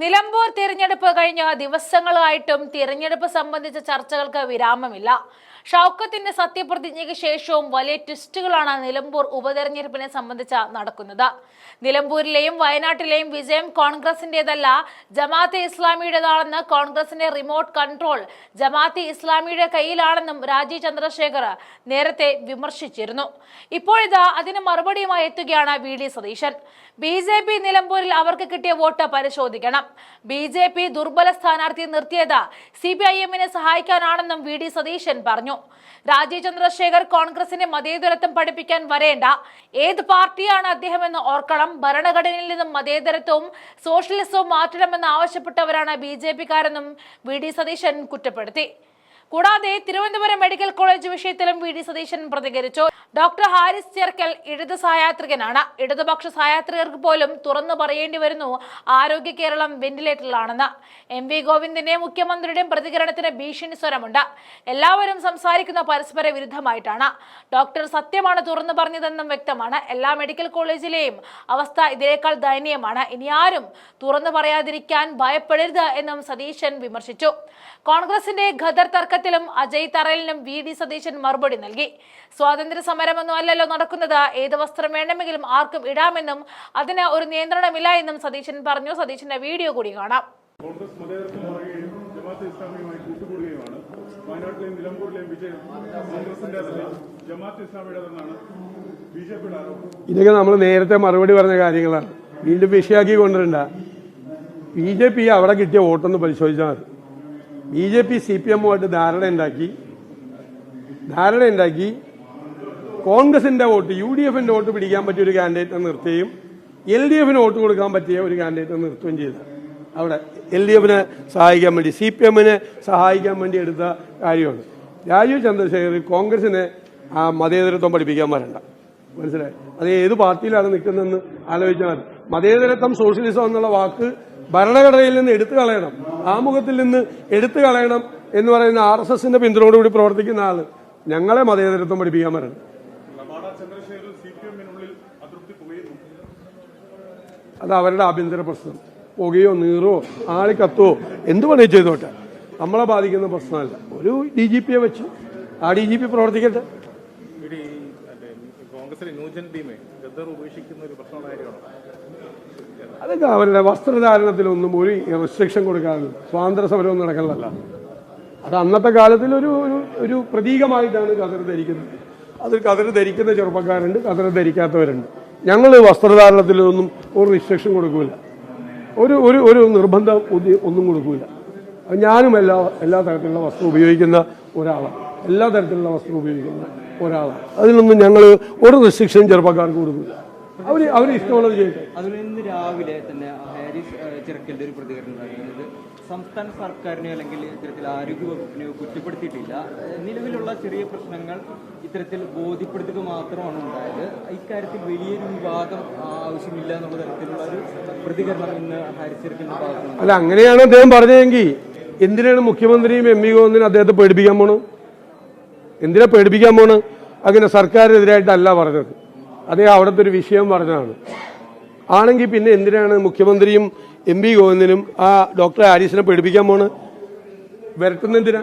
നിലമ്പൂർ തിരഞ്ഞെടുപ്പ് കഴിഞ്ഞ ദിവസങ്ങളായിട്ടും തിരഞ്ഞെടുപ്പ് സംബന്ധിച്ച ചർച്ചകൾക്ക് വിരാമമില്ല. ഷൗക്കത്തിന്റെ സത്യപ്രതിജ്ഞയ്ക്ക് ശേഷവും വലിയ ട്വിസ്റ്റുകളാണ് നിലമ്പൂർ ഉപതെരഞ്ഞെടുപ്പിനെ സംബന്ധിച്ച നടക്കുന്നത്. നിലമ്പൂരിലെയും വയനാട്ടിലെയും വിജയം കോൺഗ്രസിന്റേതല്ല ജമാഅത്തെ ഇസ്ലാമിയുടേതാണെന്ന് കോൺഗ്രസിന്റെ റിമോട്ട് കൺട്രോൾ ജമാഅത്തെ ഇസ്ലാമിയുടെ കയ്യിലാണെന്നും രാജീവ് ചന്ദ്രശേഖർ നേരത്തെ വിമർശിച്ചിരുന്നു. ഇപ്പോഴിതാ അതിന് മറുപടിയുമായി എത്തുകയാണ് V D Satheesan. B J P നിലമ്പൂരിൽ അവർക്ക് കിട്ടിയ വോട്ട് പരിശോധിക്കണം. ബി ജെ പി ദുർബല സ്ഥാനാർത്ഥിയെ നിർത്തിയത് സി പി ഐ എമ്മിനെ സഹായിക്കാനാണെന്നും വി ഡി സതീശൻ പറഞ്ഞു. രാജീവ് ചന്ദ്രശേഖർ കോൺഗ്രസിന്റെ മതേതരത്വം പഠിപ്പിക്കാൻ വരേണ്ട. ഏത് പാർട്ടിയാണ് അദ്ദേഹമെന്ന് ഓർക്കണം. ഭരണഘടനയിൽ നിന്നും മതേതരത്വവും സോഷ്യലിസവും മാറ്റണമെന്ന് ആവശ്യപ്പെട്ടവരാണ് ബി ജെ പിക്കാരെന്നും വി ഡി സതീശൻ കുറ്റപ്പെടുത്തി. കൂടാതെ തിരുവനന്തപുരം മെഡിക്കൽ കോളേജ് വിഷയത്തിലും വി ഡി സതീശൻ പ്രതികരിച്ചു. ഡോക്ടർ ഹാരിസ് ചേർക്കൽ ഇടത് സഹയാത്രികനാണ് ഇടതുപക്ഷ സഹയാത്രികർക്ക് പോലും തുറന്നു പറയേണ്ടി വരുന്നു ആരോഗ്യ കേരളം വെന്റിലേറ്ററിലാണെന്ന്. എം വി ഗോവിന്ദിന്റെയും മുഖ്യമന്ത്രിയുടെയും പ്രതികരണത്തിന് ഭീഷണി സ്വരമുണ്ട്. എല്ലാവരും സംസാരിക്കുന്ന പരസ്പര വിരുദ്ധമായിട്ടാണ്. ഡോക്ടർ സത്യമാണ് തുറന്നു പറഞ്ഞതെന്നും വ്യക്തമാണ്. എല്ലാ മെഡിക്കൽ കോളേജിലെയും അവസ്ഥ ഇതിനേക്കാൾ ദയനീയമാണ്. ഇനി ആരും തുറന്നു പറയാതിരിക്കാൻ ഭയപ്പെടരുത് എന്നും സതീശൻ വിമർശിച്ചു. കോൺഗ്രസിന്റെ ഖദർ തർക്കത്തിലും അജയ് തറയിലിനും വി ഡി സതീശൻ മറുപടി നൽകി. സ്വാതന്ത്ര്യ സമരമൊന്നും അല്ലല്ലോ നടക്കുന്നത്. ഏത് വസ്ത്രം വേണമെങ്കിലും ആർക്കും ഇടാമെന്നും അതിന് ഒരു നിയന്ത്രണമില്ല എന്നും സതീശൻ പറഞ്ഞു. സതീശന്റെ വീഡിയോ കൂടി കാണാം. കോൺഗ്രസ് മതേതരത്വം പറയുകയും ജമാഅത്ത് ഇസ്ലാമിയുമായി കൂട്ടുകൂടുകയുമാണ്. വയനാട്ടിലെയും നിലമ്പൂരിലെയും വിജയം കോൺഗ്രസിന്റേതല്ല ജമാഅത്ത് ഇസ്ലാമിയുടേതെന്നാണ് ബി ജെ പിയുടെ ആരോപണം. ഇതൊക്കെ നമ്മൾ നേരത്തെ മറുപടി പറഞ്ഞ കാര്യങ്ങളാണ്. വീണ്ടും വിഷയാക്കി കൊണ്ടുവരണ്ട. ബി ജെ പി അവിടെ കിട്ടിയ വോട്ടൊന്ന് പരിശോധിച്ചാൽ മതി. B J P C P എമ്മുമായിട്ട് ധാരണ ഉണ്ടാക്കി. ധാരണ ഉണ്ടാക്കി കോൺഗ്രസിന്റെ വോട്ട് യു ഡി എഫിന്റെ വോട്ട് പിടിക്കാൻ പറ്റിയ ഒരു കാൻഡിഡേറ്റ് നിർത്തുകയും എൽ ഡി എഫിന് വോട്ട് കൊടുക്കാൻ പറ്റിയ ഒരു കാൻഡിഡേറ്റ് നിർത്തുകയും ചെയ്തു. അവിടെ എൽ ഡി എഫിനെ സഹായിക്കാൻ വേണ്ടി സി പി എമ്മിനെ സഹായിക്കാൻ വേണ്ടി എടുത്ത കാര്യമാണ്. രാജീവ് ചന്ദ്രശേഖർ കോൺഗ്രസിനെ ആ മതേതരത്വം പഠിപ്പിക്കാൻ വരണ്ട. മനസ്സിലായി? അത് ഏത് പാർട്ടിയിലാണ് നിൽക്കുന്നതെന്ന് ആലോചിച്ചാൽ മതി. മതേതരത്വം സോഷ്യലിസം എന്നുള്ള വാക്ക് ഭരണഘടനയിൽ നിന്ന് എടുത്തു കളയണം. ആമുഖത്തിൽ നിന്ന് എടുത്തു കളയണം എന്ന് പറയുന്ന ആർ എസ് എസിന്റെ പിന്തുണയോടുകൂടി പ്രവർത്തിക്കുന്ന ആൾ ഞങ്ങളെ മതേതരത്വം പഠിപ്പിക്കാൻ വരണം ലബാഡ ചന്ദ്രശേഖർ സി പി എമ്മിനുള്ളിൽ അതൃപ്തി പുകയുന്നു അത് അവരുടെ ആഭ്യന്തര പ്രശ്നം. പുകയോ നീറോ ആളി കത്തോ എന്ത് പണി ചെയ്തോട്ടെ. നമ്മളെ ബാധിക്കുന്ന പ്രശ്നമല്ല. ഒരു ഡി ജി പിയെ വെച്ച് ആ ഡി ജി പി പ്രവർത്തിക്കട്ടെ. അതൊക്കെ അവരുടെ വസ്ത്രധാരണത്തിലൊന്നും ഒരു റെസ്ട്രിക്ഷൻ കൊടുക്കാറില്ല സ്വാതന്ത്ര്യ സമരവും നടക്കുന്നതല്ല അത് അന്നത്തെ കാലത്തിൽ ഒരു ഒരു ഒരു പ്രതീകമായിട്ടാണ് കഥ ധരിക്കുന്നത്. അത് കതിർ ധരിക്കുന്ന ചെറുപ്പക്കാരുണ്ട് കതിർ ധരിക്കാത്തവരുണ്ട്. ഞങ്ങൾ വസ്ത്രധാരണത്തിലൊന്നും ഒരു റിസ്ട്രിക്ഷൻ കൊടുക്കൂല. ഒരു ഒരു ഒരു നിർബന്ധം ഒന്നും കൊടുക്കൂല. അത് ഞാനും എല്ലാ എല്ലാ തരത്തിലുള്ള വസ്ത്രം ഉപയോഗിക്കുന്ന ഒരാളാണ്. എല്ലാ തരത്തിലുള്ള വസ്ത്രം ഉപയോഗിക്കുന്ന ഒരാളാണ്. അതിനൊന്നും ഞങ്ങൾ ഒരു റിസ്ട്രിക്ഷൻ ചെറുപ്പക്കാർക്ക് കൊടുക്കില്ല അവർ അവർ ഇഷ്ടമുള്ളത് ചെയ്യട്ടെ അതുപോലെ ഇന്ന് രാവിലെ തന്നെ ഹാരിസ് ചിറക്കലിന്റെ ഒരു പ്രതികരണം ഉണ്ടായിരുന്നത് സംസ്ഥാന സർക്കാരിനെ അല്ലെങ്കിൽ ഇത്തരത്തിൽ ആരോഗ്യ വകുപ്പിനെയോ കുറ്റപ്പെടുത്തിയിട്ടില്ല. നിലവിലുള്ള ചെറിയ പ്രശ്നങ്ങൾ ഇത്തരത്തിൽ ബോധ്യപ്പെടുത്തുക മാത്രമാണ് ഉണ്ടായത്. ഇക്കാര്യത്തിൽ വലിയൊരു വിവാദം ആവശ്യമില്ല എന്നുള്ള തരത്തിലുള്ള ഒരു പ്രതികരണം ഇന്ന് ഹാരിസ് ചിറക്കലിന്റെ ഭാഗത്തുനിന്ന് അല്ല അങ്ങനെയാണ് അദ്ദേഹം പറഞ്ഞതെങ്കിൽ എന്തിനാണ് മുഖ്യമന്ത്രിയും എം ഇ ഗോവിന്ദനും അദ്ദേഹത്തെ പേടിപ്പിക്കാൻ പോണു എന്തിനാ പേടിപ്പിക്കാൻ പോണ് അങ്ങനെ സർക്കാരിനെതിരായിട്ടല്ല പറഞ്ഞത്. അദ്ദേഹം അവിടുത്തെ ഒരു വിഷയം പറഞ്ഞതാണ്. ആണെങ്കിൽ പിന്നെ എന്തിനാണ് മുഖ്യമന്ത്രിയും എം പി ഗോവിന്ദനും ആ ഡോക്ടറെ ആരീസിനെ പേടിപ്പിക്കാൻ പോണ്? വരട്ടുന്നെന്തിനാ?